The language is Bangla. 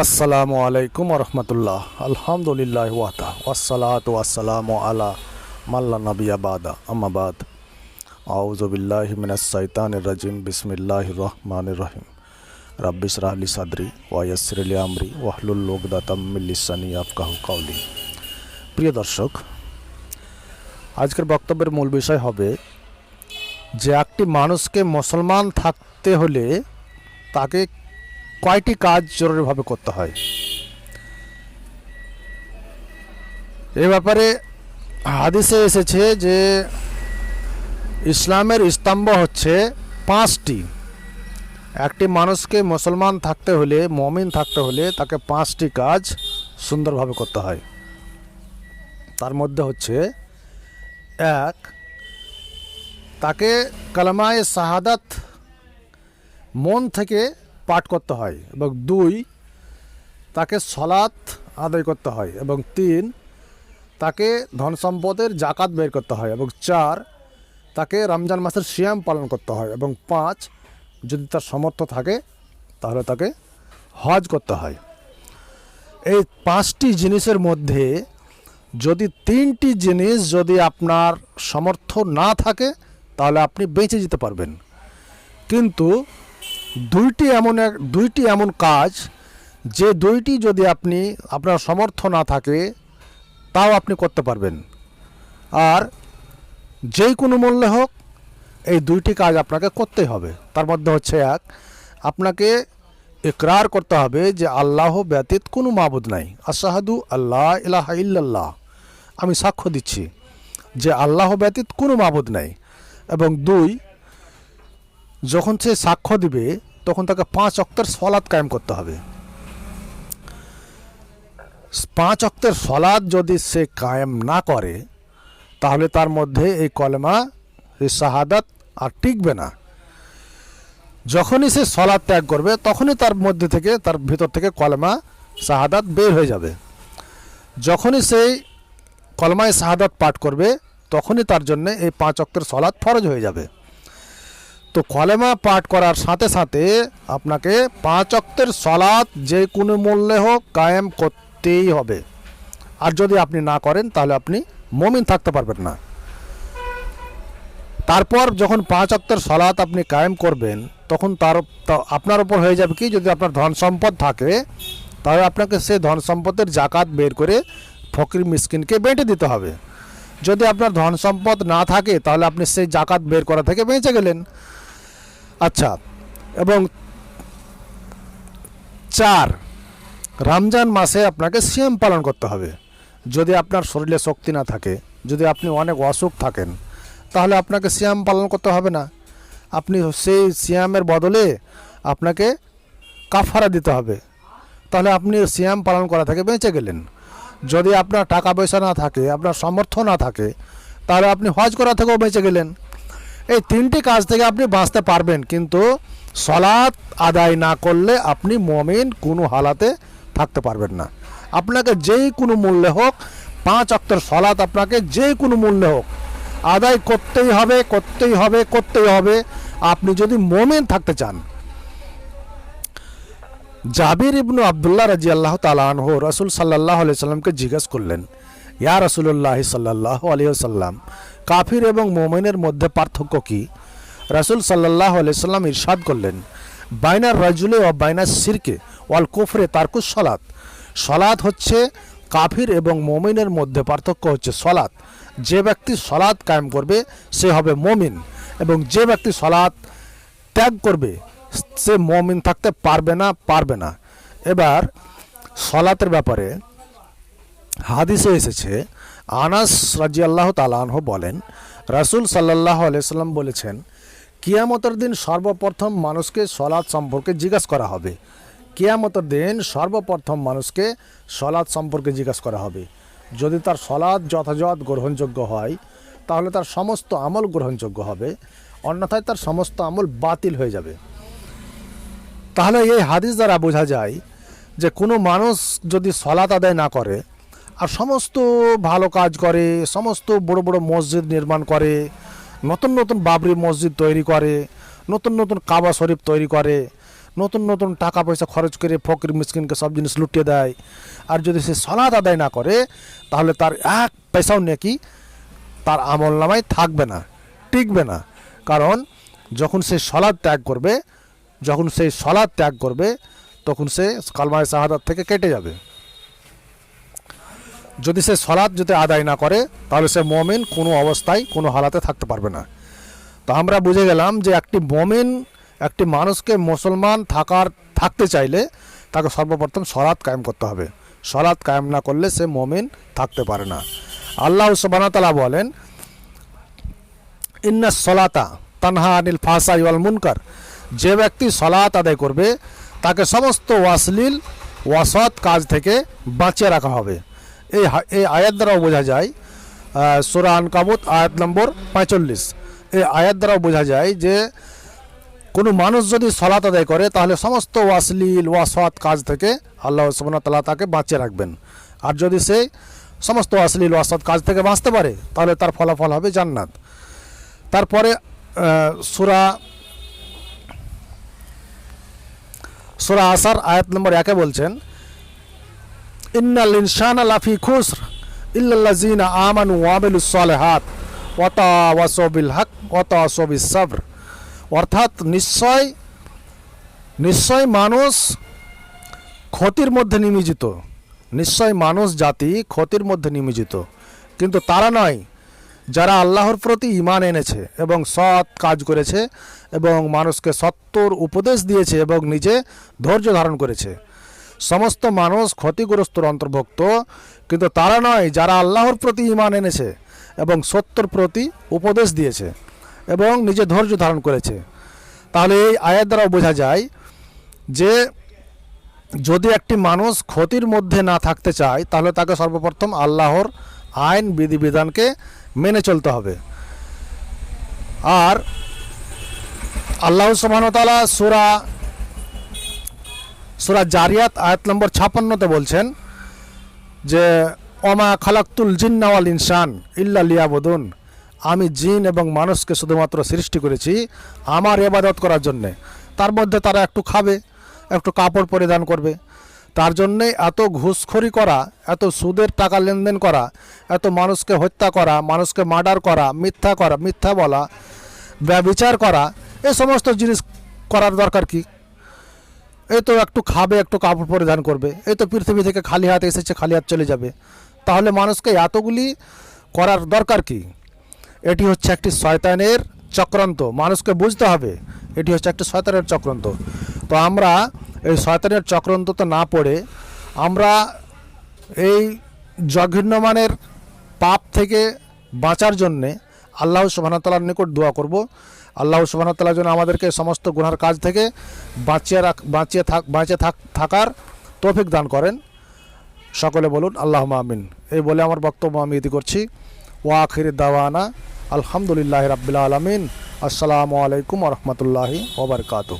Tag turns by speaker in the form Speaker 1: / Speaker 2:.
Speaker 1: আসসালামু আলাইকুম রহমতুল্লাহ আলহামদুলিল্লাহ ওয়াতা ওয়াসালাত ওয়াসালাম আলা মাল্লা নবিয়া বাদা। আমাবাদ আউজবিল্লাহ মিনাসাইতান রাজিম। বিসমিল্লাহ রহমান রহিম। রাব্বিস রাহলি সাদরি ওয়াইসরলি আমরি ওয়াহলুল লোকদাতামিল্লিসানি আফকাহু কাউলি প্রিয় দর্শক, আজকের বক্তব্যের মূল বিষয় হবে যে একটি মানুষকে মুসলমান থাকতে হলে তাকে কয়টি কাজ জরুরিভাবে করতে হয়? এ ব্যাপারে হাদিসে এসেছে যে ইসলামের স্তম্ভ হচ্ছে পাঁচটি। একটি মানুষকে মুসলমান থাকতে হলে, মমিন থাকতে হলে তাকে পাঁচটি কাজ সুন্দরভাবে করতে হয়। তার মধ্যে হচ্ছে এক, তাকে কালামায় শাহাদাত মন থেকে পাঠ করতে হয় এবং দুই, তাকে সলাৎ আদায় করতে হয় এবং তিন, তাকে ধন সম্পদের জাকাত বের করতে হয় এবং চার, তাকে রমজান মাসের সিয়াম পালন করতে হয় এবং পাঁচ, যদি তার সমর্থ থাকে, তাহলে তাকে হজ করতে হয়। এই পাঁচটি জিনিসের মধ্যে যদি তিনটি জিনিস যদি আপনার সামর্থ্য না থাকে, তাহলে আপনি বেঁচে যেতে পারবেন। কিন্তু দুইটি এমন এক, দুইটি এমন কাজ, যে দুইটি যদি আপনি, আপনার সমর্থ না থাকে, তাও আপনি করতে পারবেন। আর যেই কোনো মূল্যে হোক, এই দুইটি কাজ আপনাকে করতেই হবে। তার মধ্যে হচ্ছে এক, আপনাকে ইকরার করতে হবে যে আল্লাহ ব্যতীত কোনো মাবুদ নাই। আসাহাদু আল্লাহ ইলাহ ইল্লাল্লাহ। আমি সাক্ষ্য দিচ্ছি যে আল্লাহ ব্যতীত কোনো মাবুদ নাই। এবং দুই যখন সে সাক্ষ্য দিবে, তখন তাকে পাঁচ অক্টের সলাদ কায়েম করতে হবে। পাঁচ অক্টের সলাদ যদি সে কায়েম না করে, তাহলে তার মধ্যে এই কলেমা, এই শাহাদাত আর টিকবে না। যখনই সে সলাদ ত্যাগ করবে, তখনই তার মধ্যে থেকে, তার ভিতর থেকে কলেমা, শাহাদাত বের হয়ে যাবে। যখনই সেই কলমায় শাহাদাত পাঠ করবে, তখনই তার জন্য এই পাঁচ অক্টের সলাদ ফরজ হয়ে যাবে। তো কলেমা পাঠ করার সাথে সাথে আপনাকে পাঁচ অক্তের সলাৎ যে কোনো মূল্যে হোক কায়েম করতেই হবে। আর যদি আপনি না করেন, তাহলে আপনি মমিন থাকতে পারবেন না। তারপর যখন পাঁচ অক্তের সলাৎ আপনি কায়েম করবেন, তখন তার আপনার উপর হয়ে যাবে কি, যদি আপনার ধন সম্পদ থাকে, তাহলে আপনাকে সে ধন সম্পদের জাকাত বের করে ফকির মিসকিনকে বেঁটে দিতে হবে। যদি আপনার ধন সম্পদ না থাকে, তাহলে আপনি সেই জাকাত বের করা থেকে বেঁচে গেলেন। আচ্ছা এবং চার, রমজান মাসে আপনাকে সিয়াম পালন করতে হবে। যদি আপনার শরীরে শক্তি না থাকে, যদি আপনি অনেক অসুখ থাকেন, তাহলে আপনাকে সিয়াম পালন করতে হবে না। আপনি সেই সিয়ামের বদলে আপনাকে কাফারা দিতে হবে। তাহলে আপনি সিয়াম পালন করা থেকে বেঁচে গেলেন। যদি আপনার টাকা পয়সা না থাকে, আপনার সামর্থ্য না থাকে, তাহলে আপনি হজ করা থেকেও বেঁচে গেলেন। এই তিনটি কাজ থেকে আপনি বাঁচতে পারবেন, কিন্তু সলাৎ আদায় না করলে আপনি মমিন কোনো হালাতে থাকতে পারবেন না। আপনাকে যেই কোনো মূল্যে হোক, পাঁচ অক্টের সলাৎ আপনাকে যে কোনো মূল্যে হোক, আদায় করতেই হবে করতেই হবে করতেই হবে। আপনি যদি মমিন থাকতে চান, জাবির ইবনু আবদুল্লাহ রাজি আল্লাহ তালাহ রসুল সাল্লাহ আলি সাল্লামকে জিজ্ঞেস করলেন ইয়া রসুল্লাহ সাল্লাহ আলি সাল্লাম কাফির এবং মোমেনের মধ্যে পার্থক্য কি? রসুল সাল্লাহ আলি সাল্লাম ইরশাদ করলেন বাইনার রাজুলে ও বাইনার সিরকে ওয়াল কুফরে তারকুস সলাত সলাৎ হচ্ছে কাফির এবং মোমিনের মধ্যে পার্থক্য হচ্ছে সলাৎ। যে ব্যক্তি সলাৎ কায়েম করবে, সে হবে মমিন। এবং যে ব্যক্তি সলাৎ ত্যাগ করবে, সে মমিন থাকতে পারবে না পারবে না। এবার সলাতের ব্যাপারে হাদিসে এসেছে, আনাস রাজি আল্লাহ তালাহ বলেন, রাসুল সাল্লাহ আলাইসাল্লাম বলেছেন, কিয়ামতের দিন সর্বপ্রথম মানুষকে সলাৎ সম্পর্কে জিজ্ঞাসা করা হবে। কিয়ামতের দিন সর্বপ্রথম মানুষকে সলাৎ সম্পর্কে জিজ্ঞাসা করা হবে। যদি তার সলাৎ যথাযথ গ্রহণযোগ্য হয়, তাহলে তার সমস্ত আমল গ্রহণযোগ্য হবে, অন্যথায় তার সমস্ত আমল বাতিল হয়ে যাবে। তাহলে এই হাদিস দ্বারা বোঝা যায় যে কোনো মানুষ যদি সলাত আদায় না করে আর সমস্ত ভালো কাজ করে, সমস্ত বড় বড় মসজিদ নির্মাণ করে, নতুন নতুন বাবরি মসজিদ তৈরি করে, নতুন নতুন কাবা শরীফ তৈরি করে, নতুন নতুন টাকা পয়সা খরচ করে ফকির মিসকিনকে সব জিনিস লুটিয়ে দেয়। আর যদি সে সলাদ আদায় না করে, তাহলে তার এক পয়সাও নাকি তার আমল নামায় থাকবে না, টিকবে না। কারণ যখন সে সলাদ ত্যাগ করবে, যখন সেই সলাদ ত্যাগ করবে, তখন সে কালমায় শাহাদাত থেকে কেটে যাবে। যদি সে সলাদ যদি আদায় না করে, তাহলে সে মমিন কোনো অবস্থায়, কোনো হালাতে থাকতে পারবে না। তো আমরা বুঝে গেলাম যে একটি মমিন একটি মানুষকে মুসলমান থাকার, থাকতে চাইলে তাকে সর্বপ্রথম সলাৎ কায়েম করতে হবে। সলাৎ কায়েম না করলে সে মমিন থাকতে পারে না। আল্লাহ সুবাহতালা বলেন, ইন্না সলাতা তানহা আনিল ফাসা ইওয়াল মুনকার। যে ব্যক্তি সলাত আদায় করবে, তাকে সমস্ত ওয়াসলিল ওয়াসৎ কাজ থেকে বাঁচিয়ে রাখা হবে। এই এই আয়াত দ্বারাও বোঝা যায় সুরা আনকাবুত আয়াত নম্বর পঁয়তাল্লিশ। এই আয়াত দ্বারাও বোঝা যায় যে, কোনো মানুষ যদি সলাত আদায় করে, তাহলে সমস্ত ওয়াসলিল ওয়াসৎ কাজ থেকে আল্লাহ সুবহানাহু তাকে বাঁচিয়ে রাখবেন। আর যদি সে সমস্ত অশ্লীল ওয়াসৎ কাজ থেকে বাঁচতে পারে, তাহলে তার ফলাফল হবে জান্নাত। তারপরে সুরা সুরা আসার আয়াত নম্বর একে বলছেন ইন্নাল ইনসান লাফি খুসর ইল্লাল্লাযিনা আমানু ওয়া আমিলুস সালিহাত ওয়া তাওয়াসাউ বিল হক ওয়া তাওয়াসাউ বিস সাবর। অর্থাৎ নিশ্চয় নিশ্চয় মানুষ ক্ষতির মধ্যে নিমজ্জিত। নিশ্চয় মানুষ জাতি ক্ষতির মধ্যে নিমজ্জিত। কিন্তু তারা নয়, যারা আল্লাহর প্রতি ইমান এনেছে এবং সৎ কাজ করেছে এবং মানুষকে সত্যর উপদেশ দিয়েছে এবং নিজে ধৈর্য ধারণ করেছে। সমস্ত মানুষ ক্ষতিগ্রস্তর অন্তর্ভুক্ত, কিন্তু তারা নয় যারা আল্লাহর প্রতি ইমান এনেছে এবং সত্যর প্রতি উপদেশ দিয়েছে এবং নিজে ধৈর্য ধারণ করেছে। তাহলে এই আয়ের দ্বারাও বোঝা যায় যে যদি একটি মানুষ ক্ষতির মধ্যে না থাকতে চায়, তাহলে তাকে সর্বপ্রথম আল্লাহর আইন, বিধিবিধানকে মেনে চলতে হবে। আর আল্লাহ সুবাহতালা সুরা সুরা জারিয়াত, আয়াত নম্বর ছাপান্নতে বলছেন যে অমা খালাক্তুল জিন্নাওয়াল ইনসান ইল্লা লিয়াবুদুন। আমি জিন এবং মানুষকে শুধুমাত্র সৃষ্টি করেছি আমার এবাদত করার জন্যে। তার মধ্যে তারা একটু খাবে, একটু কাপড় পরিধান করবে। তার জন্যে এত ঘুষখড়ি করা, এত সুদের টাকা লেনদেন করা, এত মানুষকে হত্যা করা, মানুষকে মার্ডার করা, মিথ্যা করা, মিথ্যা বলা, ব্যবিচার করা, এ সমস্ত জিনিস করার দরকার কি? এই তো একটু খাবে, একটু কাপড় পরিধান করবে। এই তো পৃথিবী থেকে খালি হাতে এসেছে, খালি হাত চলে যাবে। তাহলে মানুষকে এতগুলি করার দরকার কি? এটি হচ্ছে একটি শয়তানের চক্রান্ত। মানুষকে বুঝতে হবে, এটি হচ্ছে একটি শয়তানের চক্রান্ত। তো আমরা এই শয়তানের চক্রান্ত তো না পড়ে, আমরা এই জঘন্যমানের পাপ থেকে বাঁচার জন্যে আল্লাহ সুবাহতালার নিকট দোয়া করব। আল্লাহ সুবাহতাল্লাহ যেন আমাদেরকে সমস্ত গুনার কাজ থেকে বাঁচিয়ে রাখ, বাঁচিয়ে থাক বাঁচিয়ে থাক, থাকার তৌফিক দান করেন। সকলে বলুন আল্লাহ আমিন। এই বলে আমার বক্তব্য আমি ইতি করছি। ওয়াখির দাওয়ানা, আলহামদুলিল্লাহ রাবিল আলমিন। আসসালামু আলাইকুম রহমতুল্লাহি ওবরকাতু